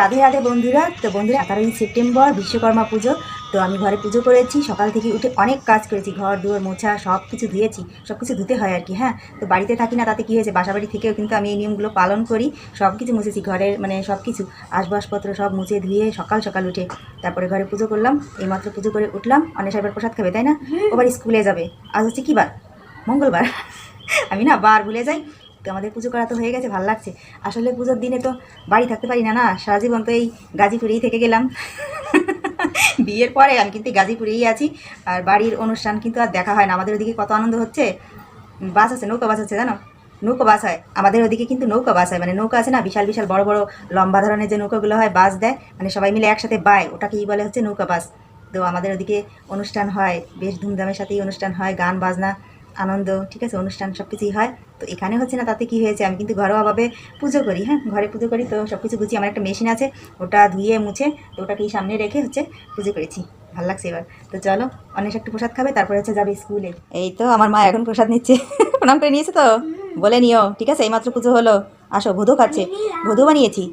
রাধে রাধে বন্ধুরা। তো বন্ধুরা এগারোই সেপ্টেম্বর বিশ্বকর্মা পুজো। তো আমি ঘরে পুজো করেছি। সকাল থেকে উঠে অনেক কাজ করেছি। ঘর দুয়ার মোছা সব কিছু ধুয়েছি সব কিছু ধুতে হয় আর কি হ্যাঁ? তো বাড়িতে থাকি না তাতে কী হয়েছে? বাসা বাড়ি থেকেও কিন্তু আমি এই নিয়মগুলো পালন করি। সব কিছু মুছেছি। ঘরের মানে সব কিছু আসবাবপত্র সব মুছে ধুয়ে সকাল সকাল উঠে তারপরে ঘরে পুজো করলাম। এইমাত্র পুজো করে উঠলাম। অনেক সাহেবের প্রসাদ খাবে তাই না? ওবার স্কুলে যাবে। আজ হচ্ছে কী বার? মঙ্গলবার। আমি না বার ভুলে যাই। তো আমাদের পুজো করা তো হয়ে গেছে, ভালো লাগছে। আসলে পুজোর দিনে তো বাড়ি থাকতে পারি না না, সারা জীবন তো এই গাজীপুরেই থেকে গেলাম। বিয়ের পরে আমি কিন্তু গাজীপুরেই আছি, আর বাড়ির অনুষ্ঠান কিন্তু আর দেখা হয় না। আমাদের ওদিকে কত আনন্দ হচ্ছে? বাস আছে, নৌকা বাস আছে, জানো? নৌকা বাস হয়। আমাদের ওদিকে কিন্তু নৌকা বাস হয়। মানে নৌকা আছে না, বিশাল বিশাল, বড় বড়, লম্বা ধরনের যে নৌকাগুলো হয়, বাস দেয়। মানে সবাই মিলে একসাথে বায়, ওটাকেই বলে হচ্ছে নৌকা বাস। তো আমাদের ওদিকে অনুষ্ঠান হয়, বেশ ধুমধামের সাথেই অনুষ্ঠান হয়, গান, বাজনা আনন্দ, ঠিক আছে, অনুষ্ঠান সব কিছুই হয়। তো এখানে হচ্ছে না, তাতে কি হয়েছে? আমি কিন্তু ঘরোয়াভাবে পুজো করি হ্যাঁ? ঘরে পুজো করি, তো সব কিছু গুছিয়ে আমার একটা মেশিন আছে, ওটা ধুয়ে, মুছে, তো ওটাকেই সামনে রেখে হচ্ছে পুজো করেছি। ভালো লাগছে এবার। তো চলো অনেক একটু প্রসাদ খাবে, তারপরে হচ্ছে যাবে স্কুলে। এই তো, আমার মা এখন প্রসাদ নিচ্ছে। প্রণাম করে নিয়েছে তো? বলে নিও, ঠিক আছে? এইমাত্র পুজো হলো। আসো, ভোদো খাচ্ছে। ভোদো বানিয়েছি।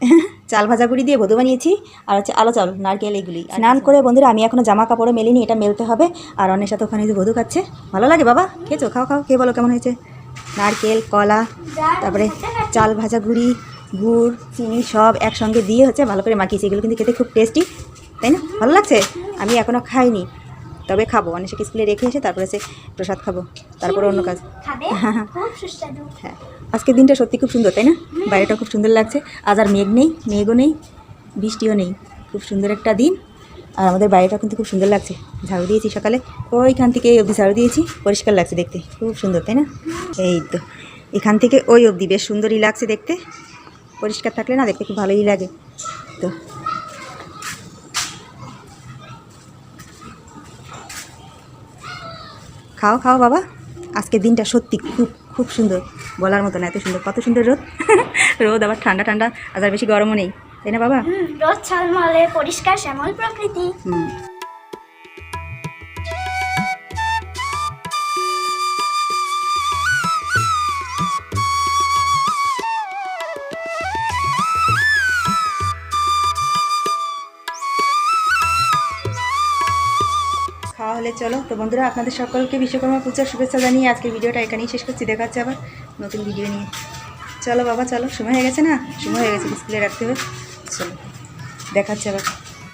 চাল ভাজা গুঁড়ি দিয়ে ভোদো বানিয়েছি আর হচ্ছে আলো চাল নারকেল এগুলি স্নান করে বন্ধুরা আমি এখনও জামা কাপড়ও মেলিনি এটা মেলতে হবে। আর অনেক সাথে ওখানে যে ভোদো খাচ্ছে ভালো লাগে বাবা? খেয়েছো? খাও খাও খেয়ে বলো কেমন হয়েছে? নারকেল কলা তারপরে চাল ভাজা গুঁড়ি গুড় চিনি সব একসঙ্গে দিয়ে হচ্ছে ভালো করে মাখিয়েছি। এগুলো কিন্তু খেতে খুব টেস্টি তাই না? ভালো লাগছে? আমি এখনও খাইনি। তবে খাব। অনেক স্কুলে রেখে এসে তারপরে সে প্রসাদ খাব। তারপরে অন্য কাজ। খুব? হ্যাঁ। আজকের দিনটা সত্যি খুব সুন্দর তাই না? বাইরেটা খুব সুন্দর লাগছে। আজ আর মেঘ নেই মেঘও নেই বৃষ্টিও নেই। খুব সুন্দর একটা দিন। আর আমাদের বাড়িটা কিন্তু খুব সুন্দর লাগছে। ঝাড়ু দিয়েছি সকালে। ওইখান থেকে এই অবধি ঝাড়ু দিয়েছি। পরিষ্কার লাগছে দেখতে। খুব সুন্দর তাই না? এই তো। এখান থেকে ওই অবধি। বেশ সুন্দরই লাগছে দেখতে। পরিষ্কার থাকলে না দেখতে খুব ভালোই লাগে। তো খাও খাও বাবা। আজকে দিনটা সত্যি খুব খুব সুন্দর। বলার মতো না এত সুন্দর কত সুন্দর রোদ। রোদ আবার ঠান্ডা ঠান্ডা। আজ আর বেশি গরমও নেই। তাই না বাবা? রোদ ছলমলে পরিষ্কার শ্যামল প্রকৃতি। হুম। খাওয়া হলে চলো, তো বন্ধুরা আপনাদের সকলকে বিশ্বকর্মা পূজার শুভেচ্ছা জানিয়ে আজকে ভিডিওটা এখানেই শেষ করছি। দেখা যাচ্ছে আবার নতুন ভিডিও নিয়ে। চলো বাবা, চলো। সময় হয়ে গেছে না? সময় হয়ে গেছে স্কুলে রাখতে হবে। চলো, দেখাচ্ছে আবার।